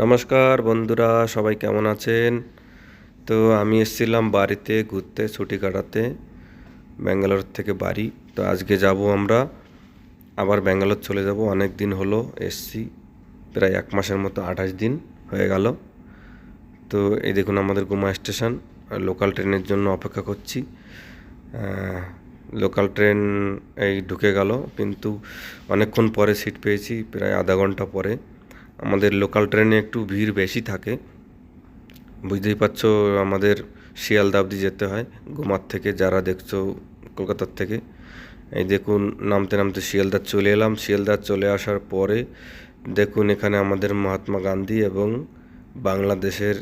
নমস্কার বন্ধুরা, সবাই কেমন আছেন? তো আমি এসেছিলাম বাড়িতে ঘুরতে, ছুটি কাটাতে, ব্যাঙ্গালোর থেকে বাড়ি। তো আজকে যাব আমরা, আবার ব্যাঙ্গালোর চলে যাব। অনেক দিন হলো এসছি, প্রায় এক মাসের মতো, আঠাশ দিন হয়ে গেল। তো এই দেখুন আমাদের গুমা স্টেশন, লোকাল ট্রেনের জন্য অপেক্ষা করছি। লোকাল ট্রেন এই ঢুকে গেল, কিন্তু অনেকক্ষণ পরে সিট পেয়েছি, প্রায় আধা ঘণ্টা পরে। আমাদের লোকাল ট্রেনে একটু ভিড় বেশি থাকে। বুঝতেই পারছ, আমাদের শিয়ালদা অবধি যেতে হয় গুমার থেকে যারা দেখছ কলকাতার থেকে। এই দেখুন, নামতে নামতে শিয়ালদা চলে এলাম। শিয়ালদা চলে আসার পরে দেখুন এখানে আমাদের মহাত্মা গান্ধী এবং বাংলাদেশের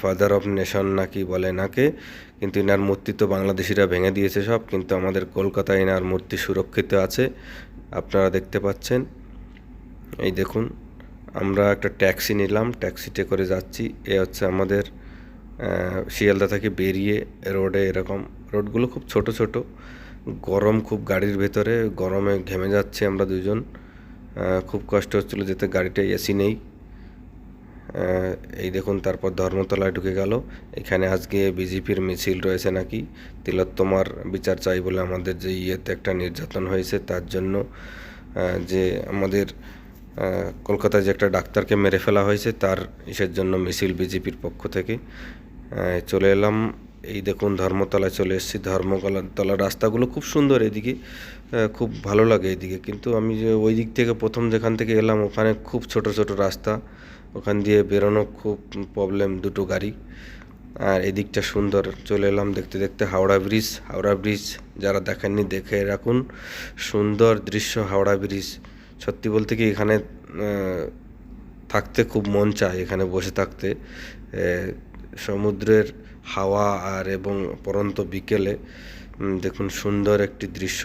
ফাদার অফ নেশন নাকি বলে নাকে কিন্তু এনার মূর্তি তো বাংলাদেশিরা ভেঙে দিয়েছে সব, কিন্তু আমাদের কলকাতায় এনার মূর্তি সুরক্ষিত আছে। আপনারা দেখতে পাচ্ছেন। এই দেখুন আমরা একটা ট্যাক্সি নিলাম, ট্যাক্সিতে করে যাচ্ছি। এ হচ্ছে আমাদের শিয়ালদা থেকে বেরিয়ে রোডে এরকম, রোডগুলো খুব ছোট ছোট, গরম খুব গাড়ির ভেতরে, গরমে ঘেমে যাচ্ছে আমরা দুজন। খুব কষ্ট হচ্ছিল যেতে গাড়িটা এসি নেই। এই দেখুন, তারপর ধর্মতলায় ঢুকে গেল। এখানে আজকে বিজেপির মিছিল রয়েছে নাকি? তিলোত্তমার বিচার চাই বলে আমাদের যে ইয়েতে একটা নির্যাতন হয়েছে, তার জন্য যে আমাদের কলকাতায় যে একটা ডাক্তারকে মেরে ফেলা হয়েছে, তার ইসের জন্য মিছিল বিজেপির পক্ষ থেকে। চলে এলাম। এই দেখুন, ধর্মতলায় চলে এসেছি। ধর্মতলার রাস্তাগুলো খুব সুন্দর এদিকে। খুব ভালো লাগে এদিকে। কিন্তু আমি যে ওই দিক থেকে প্রথম যেখান থেকে এলাম, ওখানে খুব ছোট ছোট রাস্তা। ওখান দিয়ে বেরোনো খুব প্রবলেম দুটো গাড়ি। আর এদিকটা সুন্দর। চলে এলাম দেখতে দেখতে হাওড়া ব্রিজ। হাওড়া ব্রিজ যারা দেখেননি, দেখে রাখুন। সুন্দর দৃশ্য হাওড়া ব্রিজ। সত্যি বলতে কি এখানে থাকতে খুব মন চায় এখানে বসে থাকতে। সমুদ্রের হাওয়া আর এবং পরন্ত বিকেলে দেখুন সুন্দর একটি দৃশ্য।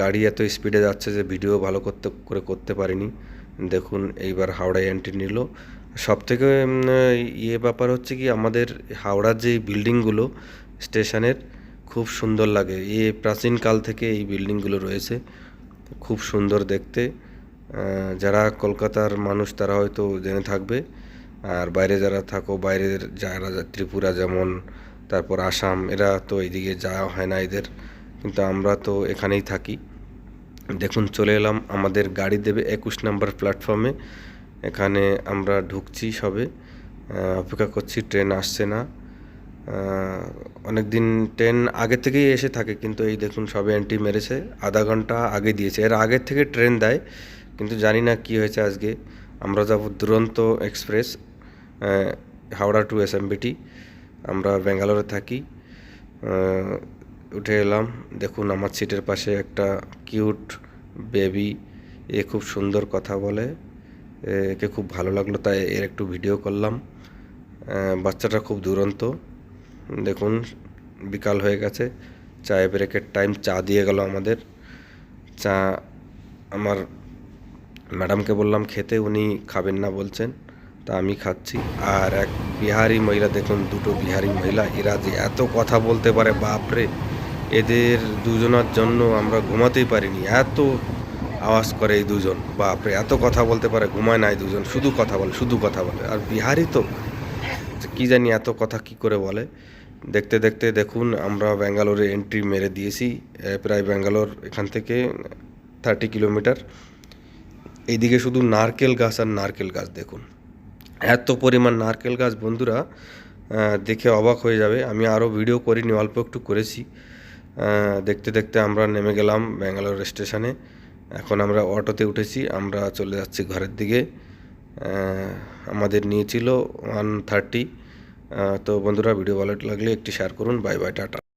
গাড়ি এত স্পিডে যাচ্ছে যে ভিডিও ভালো করতে, করে করতে পারিনি। দেখুন এইবার হাওড়ায় এন্ট্রি নিল। সব থেকে ইয়ে ব্যাপার হচ্ছে কি আমাদের হাওড়ার যে বিল্ডিংগুলো স্টেশনের খুব সুন্দর লাগে। এ প্রাচীনকাল থেকে এই বিল্ডিংগুলো রয়েছে। খুব সুন্দর দেখতে। যারা কলকাতার মানুষ, তারা হয়তো জেনে থাকবে। আর বাইরে যারা থাকো, বাইরের যারা ত্রিপুরা যেমন, তারপর আসাম, এরা তো এইদিকে যাওয়া হয় না এদের। কিন্তু আমরা তো এখানেই থাকি। দেখুন, চলে এলাম আমাদের গাড়ি দেবে একুশ নম্বর প্ল্যাটফর্মে। এখানে আমরা ঢুকছি সবে। অপেক্ষা করছি, ট্রেন আসছে না। অনেক দিন ট্রেন আগে থেকেই এসে থাকে, কিন্তু এই দেখুন সবে এন্ট্রি মেরেছে, আধা ঘণ্টা আগে দিয়েছে। এর আগের থেকে ট্রেন দেয়, কিন্তু জানি না কি হয়েছে আজকে। আমরা যাব দুরন্ত এক্সপ্রেস হাওড়া টু এসএমবিটি আমরা ব্যাঙ্গালোরে থাকি। উঠে এলাম, দেখুন আমার সিটের পাশে একটা কিউট বেবি, এ খুব সুন্দর কথা বলে একে খুব ভালো লাগল, তাই এর একটু ভিডিও করলাম। বাচ্চাটা খুব দুরন্ত। দেখুন, বিকাল হয়ে গেছে। চায়ে ব্রেকের টাইম, চা দিয়ে গেল আমাদের। চা আমার ম্যাডামকে বললাম, খেতে উনি খাবেন না, বলছেন। তা আমি খাচ্ছি। আর এক বিহারি মহিলা, দেখুন, দুটো বিহারি মহিলা, এরা যে এত কথা বলতে পারে, বাপরে! এদের দুজনের জন্য আমরা ঘুমাতেই পারিনি। এত আওয়াজ করে এই দুজন, বাপরে! এত কথা বলতে পারে, ঘুমায় না এই দুজন। শুধু কথা বলে, শুধু কথা বলে। আর বিহারি তো কি জানি এত কথা কি করে বলে। দেখতে দেখতে দেখুন, আমরা ব্যাঙ্গালোরে এন্ট্রি মেরে দিয়েছি প্রায় ব্যাঙ্গালোর এখান থেকে থার্টি কিলোমিটার এইদিকে শুধু নারকেল গাছ আর নারকেল গাছ দেখুন। এত পরিমাণ নারকেল গাছ বন্ধুরা দেখে অবাক হয়ে যাবে। আমি আরও ভিডিও করিনি, অল্প একটু করেছি। দেখতে দেখতে আমরা নেমে গেলাম ব্যাঙ্গালোর স্টেশনে এখন আমরা অটোতে উঠেছি, আমরা চলে যাচ্ছি ঘরের দিকে। আমাদের নিয়েছিল ওয়ান থার্টি তো বন্ধুরা ভিডিও ভালো লাগলে একটি শেয়ার করুন। Bye bye tata.